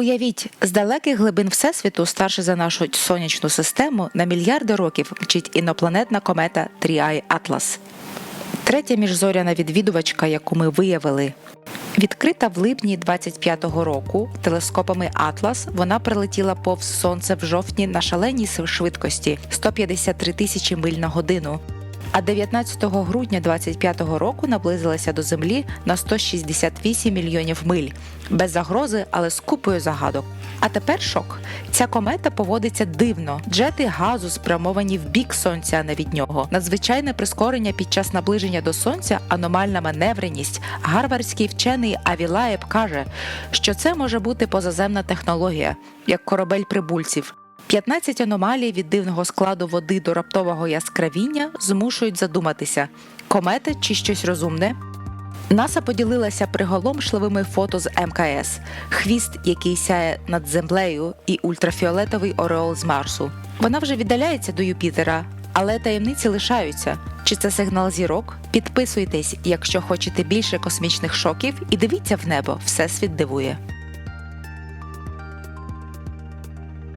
Уявіть, з далеких глибин Всесвіту, старше за нашу сонячну систему, на мільярди років мчить інопланетна комета Тріай Атлас. Третя міжзоряна відвідувачка, яку ми виявили. Відкрита в липні 25-го року телескопами Атлас, вона прилетіла повз сонце в жовтні на шаленій швидкості 153 тисячі миль на годину. А 19 грудня 25-го року наблизилася до Землі на 168 мільйонів миль без загрози, але з купою загадок. А тепер шок. Ця комета поводиться дивно. Джети газу спрямовані в бік сонця, а не від нього. Надзвичайне прискорення під час наближення до сонця, аномальна маневреність. Гарвардський вчений Авілаєб каже, що це може бути позаземна технологія, як корабель прибульців. 15 аномалій від дивного складу води до раптового яскравіння змушують задуматися: комета чи щось розумне. НАСА поділилася приголомшливими фото з МКС, хвіст, який сяє над землею, і ультрафіолетовий ореол з Марсу. Вона вже віддаляється до Юпітера, але таємниці лишаються. Чи це сигнал зірок? Підписуйтесь, якщо хочете більше космічних шоків, і дивіться в небо, всесвіт дивує.